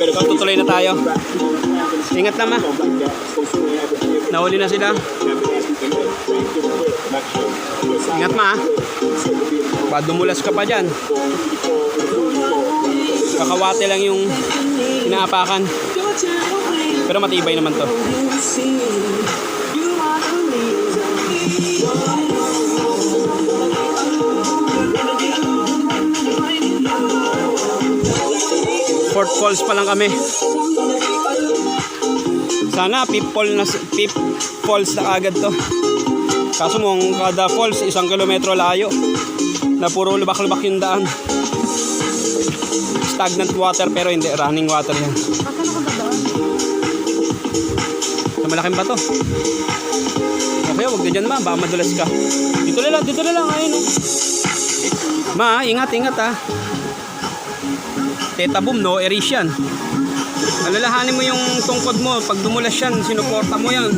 So, tutuloy na tayo. Ingat na ma. Nahuli na sila. Ingat ma. ha. Baka dumulas ka pa dyan. Kakawate lang yung inaapakan. Pero matibay naman to. Fort Falls pa lang kami. Sana Pip Falls na, Pip Falls na agad to. Kaso mong kada falls isang kilometro layo. Na puro lubak-lubak yung daan. Stagnant water pero hindi running water yan. Sa malaking bato. Okay, wag ka dyan ma, baka madulas ka. Dito na lang, dito na lang, ayun oh. Ma, ingat, ingat ah. Teta boom, no? Erisian. Alalahanin mo yung tungkod mo. Pag dumulas yan, sinuporta mo yan.